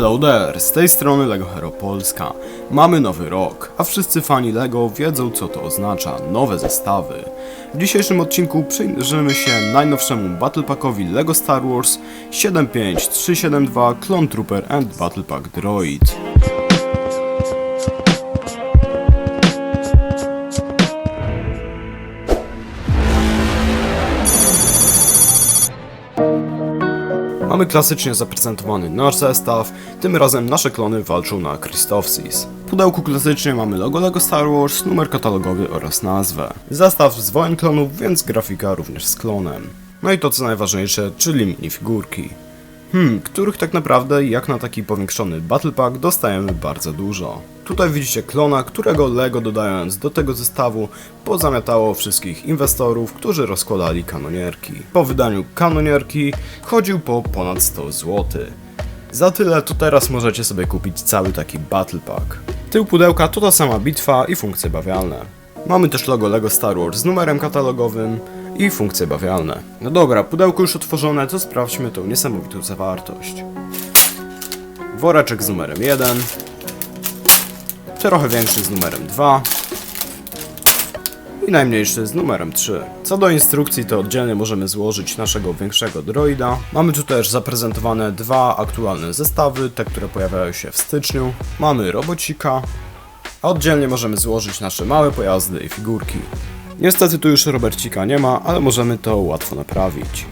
Hello there, z tej strony LEGO Hero Polska. Mamy nowy rok, a wszyscy fani LEGO wiedzą co to oznacza, nowe zestawy. W dzisiejszym odcinku przyjrzymy się najnowszemu Battle Packowi LEGO Star Wars 75372 Clone Trooper and Battle Pack Droid. Mamy klasycznie zaprezentowany nasz zestaw, tym razem nasze klony walczą na Christophsis. W pudełku klasycznie mamy logo LEGO Star Wars, numer katalogowy oraz nazwę. Zestaw z wojen klonów, więc grafika również z klonem. No i to co najważniejsze, czyli minifigurki. Hmm, których tak naprawdę jak na taki powiększony Battle Pack dostajemy bardzo dużo. Tutaj widzicie klona, którego LEGO dodając do tego zestawu pozamiatało wszystkich inwestorów, którzy rozkładali kanonierki. Po wydaniu kanonierki chodził po ponad 100 zł. Za tyle to teraz możecie sobie kupić cały taki Battle Pack. Tył pudełka to ta sama bitwa i funkcje bawialne. Mamy też logo LEGO Star Wars z numerem katalogowym i funkcje bawialne. No dobra, pudełko już otworzone, to sprawdźmy tą niesamowitą zawartość. Woreczek z numerem 1, trochę większy z numerem 2 i najmniejszy z numerem 3. Co do instrukcji, to oddzielnie możemy złożyć naszego większego droida. Mamy tu też zaprezentowane dwa aktualne zestawy, te, które pojawiają się w styczniu. Mamy robocika, a oddzielnie możemy złożyć nasze małe pojazdy i figurki. Niestety tu już Robercika nie ma, ale możemy to łatwo naprawić.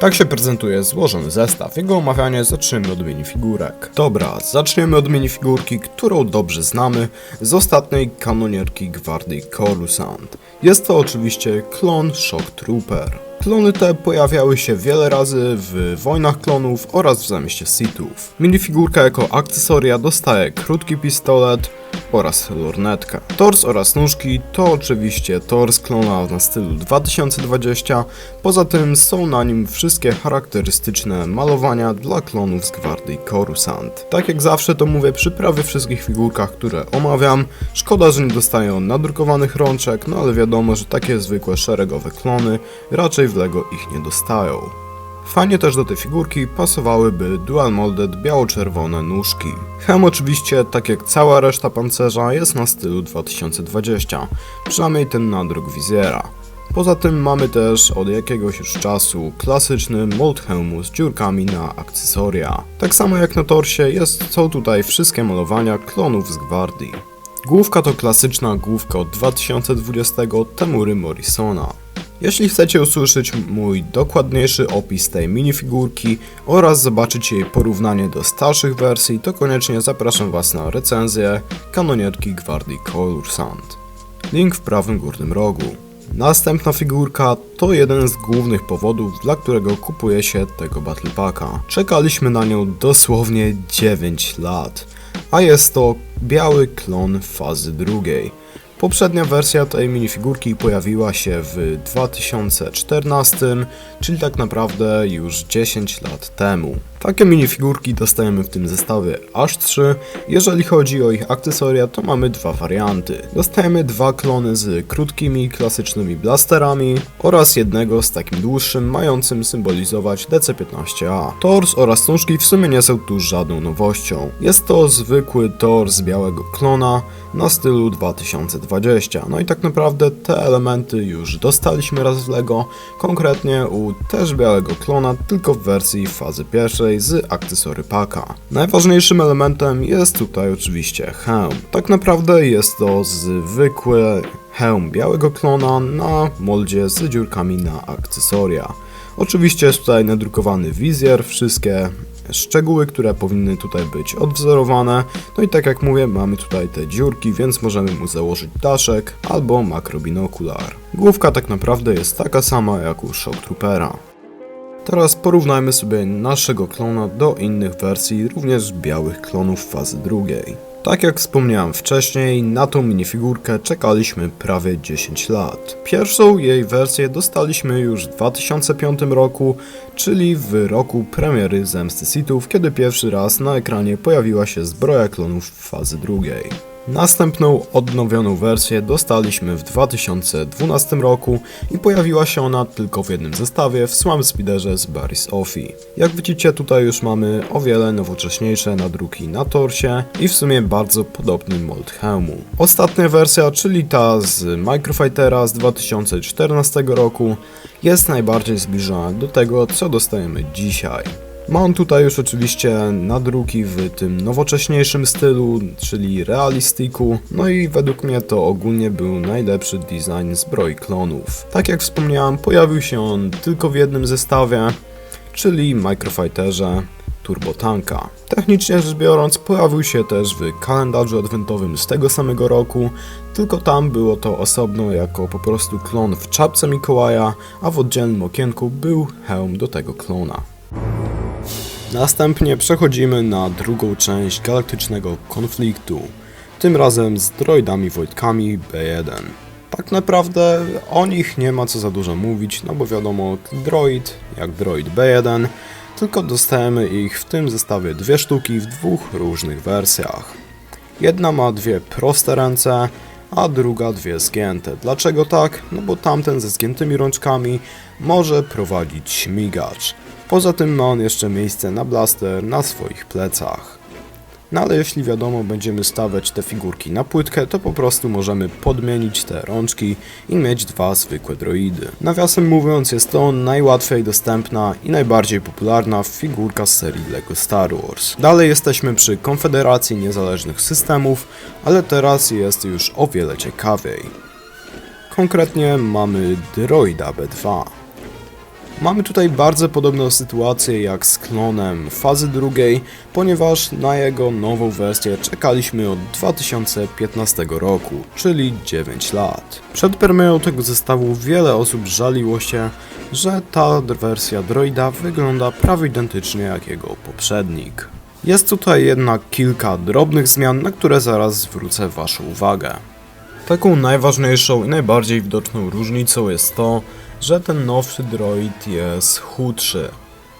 Tak się prezentuje złożony zestaw. Jego omawianie zaczniemy od minifigurek. Dobra, zaczniemy od minifigurki, którą dobrze znamy z ostatniej kanonierki Gwardii Coruscant. Jest to oczywiście klon Shock Trooper. Klony te pojawiały się wiele razy w Wojnach Klonów oraz w Zamieście Sithów. Minifigurka jako akcesoria dostaje krótki pistolet oraz lornetkę. Tors oraz nóżki to oczywiście tors klona na stylu 2020, poza tym są na nim wszystkie charakterystyczne malowania dla klonów z Gwardii Coruscant. Tak jak zawsze to mówię przy prawie wszystkich figurkach, które omawiam, szkoda, że nie dostają nadrukowanych rączek, no ale wiadomo, że takie zwykłe szeregowe klony raczej w LEGO ich nie dostają. Fajnie też do tej figurki pasowałyby dual molded biało-czerwone nóżki. Hem oczywiście, tak jak cała reszta pancerza, jest na stylu 2020, przynajmniej ten nadruk wizjera. Poza tym mamy też od jakiegoś już czasu klasyczny mold hełmu z dziurkami na akcesoria. Tak samo jak na torsie jest, są tutaj wszystkie malowania klonów z gwardii. Główka to klasyczna główka od 2020 Temury Morrisona. Jeśli chcecie usłyszeć mój dokładniejszy opis tej minifigurki oraz zobaczyć jej porównanie do starszych wersji, to koniecznie zapraszam Was na recenzję kanonierki Gwardii Coruscant. Link w prawym górnym rogu. Następna figurka to jeden z głównych powodów, dla którego kupuje się tego Battle Packa. Czekaliśmy na nią dosłownie 9 lat, a jest to biały klon fazy drugiej. Poprzednia wersja tej minifigurki pojawiła się w 2014, czyli tak naprawdę już 10 lat temu. Takie minifigurki dostajemy w tym zestawie aż 3. Jeżeli chodzi o ich akcesoria, to mamy dwa warianty. Dostajemy dwa klony z krótkimi, klasycznymi blasterami oraz jednego z takim dłuższym, mającym symbolizować DC-15A. Tors oraz nóżki w sumie nie są tu żadną nowością. Jest to zwykły tors białego klona na stylu 2020. No i tak naprawdę te elementy już dostaliśmy raz w LEGO, konkretnie u też białego klona, tylko w wersji fazy pierwszej z akcesory paka. Najważniejszym elementem jest tutaj oczywiście hełm. Tak naprawdę jest to zwykły hełm białego klona na moldzie z dziurkami na akcesoria. Oczywiście jest tutaj nadrukowany wizjer, wszystkie szczegóły, które powinny tutaj być odwzorowane. No i tak jak mówię, mamy tutaj te dziurki, więc możemy mu założyć daszek albo makrobinokular. Główka tak naprawdę jest taka sama jak u Shock Troopera. Teraz porównajmy sobie naszego klona do innych wersji, również białych klonów fazy drugiej. Tak jak wspomniałem wcześniej, na tą minifigurkę czekaliśmy prawie 10 lat. Pierwszą jej wersję dostaliśmy już w 2005 roku, czyli w roku premiery Zemsty Sithów, kiedy pierwszy raz na ekranie pojawiła się zbroja klonów fazy drugiej. Następną odnowioną wersję dostaliśmy w 2012 roku i pojawiła się ona tylko w jednym zestawie w Swamp Speederze z Baris Offi. Jak widzicie tutaj już mamy o wiele nowocześniejsze nadruki na torsie i w sumie bardzo podobny mold hełmu. Ostatnia wersja, czyli ta z Microfightera z 2014 roku jest najbardziej zbliżona do tego co dostajemy dzisiaj. Mam tutaj już oczywiście nadruki w tym nowocześniejszym stylu, czyli realistiku, no i według mnie to ogólnie był najlepszy design zbroi klonów. Tak jak wspomniałem, pojawił się on tylko w jednym zestawie, czyli Microfighterze Turbo Tanka. Technicznie rzecz biorąc, pojawił się też w kalendarzu adwentowym z tego samego roku, tylko tam było to osobno jako po prostu klon w czapce Mikołaja, a w oddzielnym okienku był hełm do tego klona. Następnie przechodzimy na drugą część galaktycznego konfliktu, tym razem z droidami Wojtkami B1. Tak naprawdę o nich nie ma co za dużo mówić, no bo wiadomo, droid jak droid B1, tylko dostajemy ich w tym zestawie dwie sztuki w dwóch różnych wersjach. Jedna ma dwie proste ręce, a druga dwie zgięte. Dlaczego tak? No bo tamten ze zgiętymi rączkami może prowadzić śmigacz. Poza tym ma on jeszcze miejsce na blaster na swoich plecach. No ale jeśli wiadomo będziemy stawiać te figurki na płytkę, to po prostu możemy podmienić te rączki i mieć dwa zwykłe droidy. Nawiasem mówiąc jest to najłatwiej dostępna i najbardziej popularna figurka z serii LEGO Star Wars. Dalej jesteśmy przy Konfederacji Niezależnych Systemów, ale teraz jest już o wiele ciekawiej. Konkretnie mamy droida B2. Mamy tutaj bardzo podobną sytuację jak z klonem fazy drugiej, ponieważ na jego nową wersję czekaliśmy od 2015 roku, czyli 9 lat. Przed premierą tego zestawu wiele osób żaliło się, że ta wersja droida wygląda prawie identycznie jak jego poprzednik. Jest tutaj jednak kilka drobnych zmian, na które zaraz zwrócę Waszą uwagę. Taką najważniejszą i najbardziej widoczną różnicą jest to, że ten nowszy droid jest chudszy.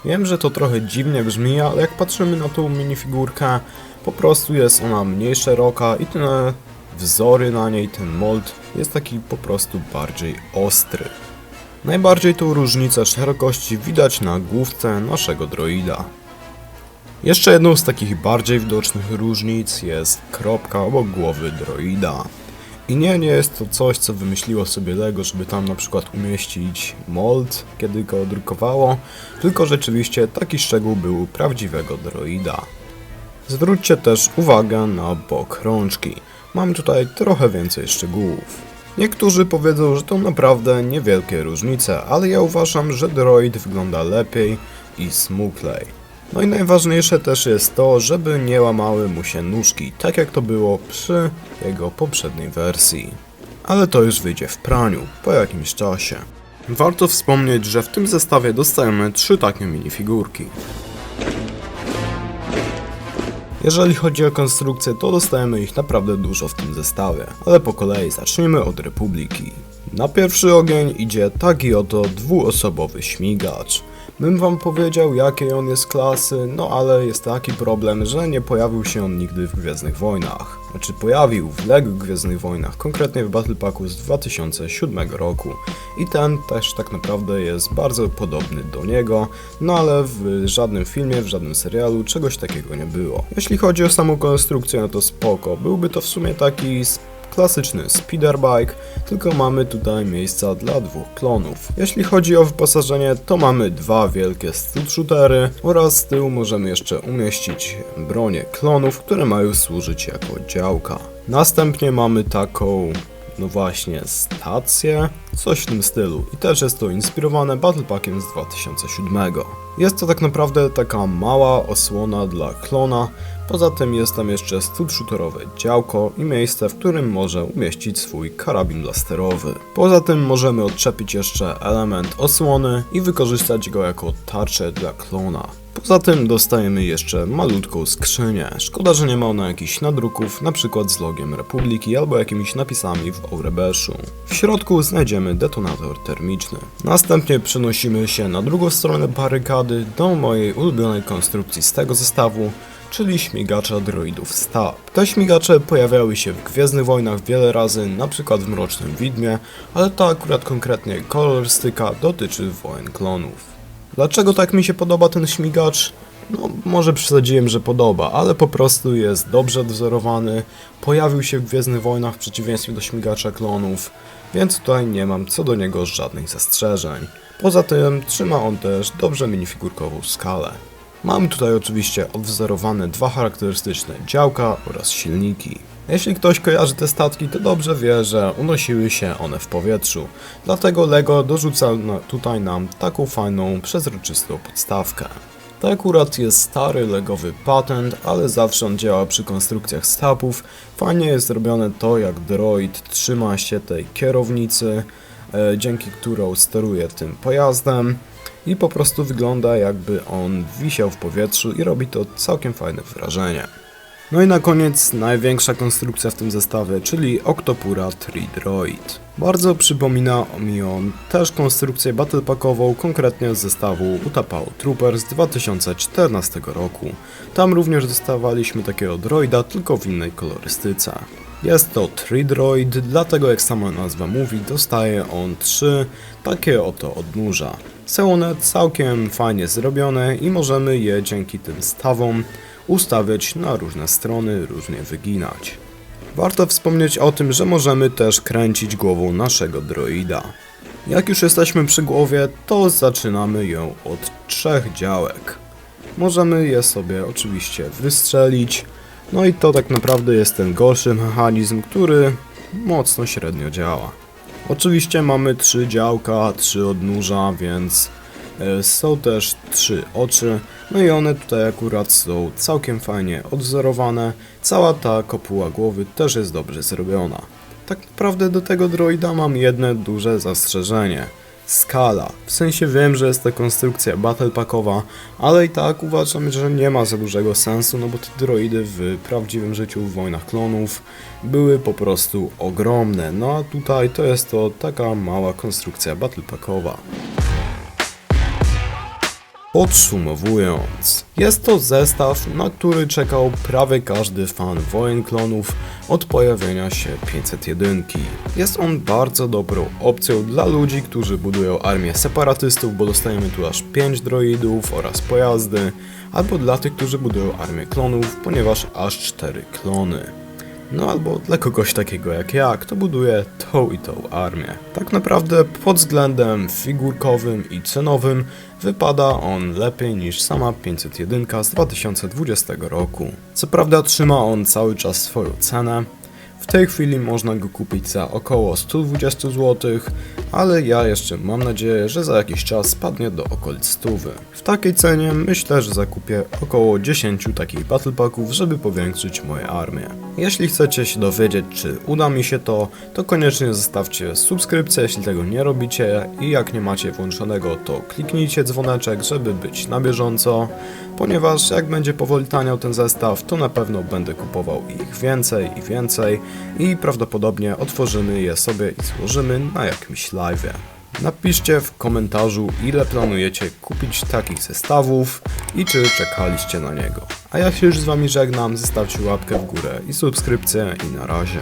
Wiem, że to trochę dziwnie brzmi, ale jak patrzymy na tą minifigurkę, po prostu jest ona mniej szeroka i te wzory na niej, ten mold jest taki po prostu bardziej ostry. Najbardziej tą różnicę szerokości widać na główce naszego droida. Jeszcze jedną z takich bardziej widocznych różnic jest kropka obok głowy droida. I nie, nie jest to coś, co wymyśliło sobie Lego, żeby tam na przykład umieścić mold, kiedy go drukowało, tylko rzeczywiście taki szczegół był prawdziwego droida. Zwróćcie też uwagę na bok rączki. Mam tutaj trochę więcej szczegółów. Niektórzy powiedzą, że to naprawdę niewielkie różnice, ale ja uważam, że droid wygląda lepiej i smuklej. No i najważniejsze też jest to, żeby nie łamały mu się nóżki, tak jak to było przy jego poprzedniej wersji. Ale to już wyjdzie w praniu, po jakimś czasie. Warto wspomnieć, że w tym zestawie dostajemy trzy takie minifigurki. Jeżeli chodzi o konstrukcję, to dostajemy ich naprawdę dużo w tym zestawie, ale po kolei zacznijmy od Republiki. Na pierwszy ogień idzie taki oto dwuosobowy śmigacz. Bym wam powiedział jakiej on jest klasy, no ale jest taki problem, że nie pojawił się on nigdy w Gwiezdnych Wojnach. Znaczy pojawił w LEGO Gwiezdnych Wojnach, konkretnie w Battle Packu z 2007 roku. I ten też tak naprawdę jest bardzo podobny do niego, no ale w żadnym filmie, w żadnym serialu czegoś takiego nie było. Jeśli chodzi o samą konstrukcję, no to spoko. Byłby to w sumie taki klasyczny speederbike, tylko mamy tutaj miejsca dla dwóch klonów. Jeśli chodzi o wyposażenie, to mamy dwa wielkie steel shootery oraz z tyłu możemy jeszcze umieścić bronię klonów, które mają służyć jako działka. Następnie mamy taką no właśnie, stację, coś w tym stylu. I też jest to inspirowane Battle Packiem z 2007. Jest to tak naprawdę taka mała osłona dla klona, poza tym jest tam jeszcze studshooterowe działko i miejsce, w którym może umieścić swój karabin blasterowy. Poza tym możemy odczepić jeszcze element osłony i wykorzystać go jako tarczę dla klona. Poza tym dostajemy jeszcze malutką skrzynię. Szkoda, że nie ma ona jakichś nadruków, na przykład z logiem Republiki albo jakimiś napisami w Aurebeszu. W środku znajdziemy detonator termiczny. Następnie przenosimy się na drugą stronę barykady do mojej ulubionej konstrukcji z tego zestawu, czyli śmigacza droidów STAB. Te śmigacze pojawiały się w Gwiezdnych Wojnach wiele razy, przykład w Mrocznym Widmie, ale to akurat konkretnie kolorystyka dotyczy wojen klonów. Dlaczego tak mi się podoba ten śmigacz? No, może przesadziłem, że podoba, ale po prostu jest dobrze odwzorowany, pojawił się w Gwiezdnych Wojnach w przeciwieństwie do śmigacza klonów, więc tutaj nie mam co do niego żadnych zastrzeżeń. Poza tym trzyma on też dobrze minifigurkową skalę. Mamy tutaj oczywiście odwzorowane dwa charakterystyczne działka oraz silniki. Jeśli ktoś kojarzy te statki, to dobrze wie, że unosiły się one w powietrzu. Dlatego LEGO dorzuca tutaj nam taką fajną, przezroczystą podstawkę. To akurat jest stary legowy patent, ale zawsze on działa przy konstrukcjach stapów. Fajnie jest zrobione to, jak droid trzyma się tej kierownicy, e, dzięki którą steruje tym pojazdem i po prostu wygląda jakby on wisiał w powietrzu i robi to całkiem fajne wrażenie. No i na koniec największa konstrukcja w tym zestawie, czyli Octopura 3 Droid. Bardzo przypomina mi on też konstrukcję battlepackową, konkretnie z zestawu Utapao Trooper z 2014 roku. Tam również dostawaliśmy takiego droida, tylko w innej kolorystyce. Jest to 3 droid, dlatego jak sama nazwa mówi, dostaje on trzy takie oto odnóża. Są one całkiem fajnie zrobione i możemy je dzięki tym stawom ustawiać na różne strony, różnie wyginać. Warto wspomnieć o tym, że możemy też kręcić głową naszego droida. Jak już jesteśmy przy głowie, to zaczynamy ją od trzech działek. Możemy je sobie oczywiście wystrzelić, no i to tak naprawdę jest ten gorszy mechanizm, który mocno średnio działa. Oczywiście mamy trzy działka, trzy odnóża, więc e, są też trzy oczy, no i one tutaj akurat są całkiem fajnie odwzorowane. Cała ta kopuła głowy też jest dobrze zrobiona. Tak naprawdę do tego droida mam jedno duże zastrzeżenie. Skala. W sensie wiem, że jest to konstrukcja battlepackowa, ale i tak uważam, że nie ma za dużego sensu, no bo te droidy w prawdziwym życiu w Wojnach Klonów były po prostu ogromne. No a tutaj to jest to taka mała konstrukcja battlepackowa. Podsumowując, jest to zestaw, na który czekał prawie każdy fan wojen klonów od pojawienia się 501. Jest on bardzo dobrą opcją dla ludzi, którzy budują armię separatystów, bo dostajemy tu aż 5 droidów oraz pojazdy, albo dla tych, którzy budują armię klonów, ponieważ aż 4 klony. No albo dla kogoś takiego jak ja, kto buduje tą i tą armię. Tak naprawdę pod względem figurkowym i cenowym wypada on lepiej niż sama 501 z 2020 roku. Co prawda trzyma on cały czas swoją cenę. W tej chwili można go kupić za około 120 zł, ale ja jeszcze mam nadzieję, że za jakiś czas spadnie do okolic 100. W takiej cenie myślę, że zakupię około 10 takich battle packów, żeby powiększyć moje armię. Jeśli chcecie się dowiedzieć, czy uda mi się to, to koniecznie zostawcie subskrypcję, jeśli tego nie robicie i jak nie macie włączonego, to kliknijcie dzwoneczek, żeby być na bieżąco, ponieważ jak będzie powoli taniał ten zestaw, to na pewno będę kupował ich więcej i więcej i prawdopodobnie otworzymy je sobie i złożymy na jakimś live'ie. Napiszcie w komentarzu, ile planujecie kupić takich zestawów i czy czekaliście na niego. A ja się już z wami żegnam, zostawcie łapkę w górę i subskrypcję i na razie.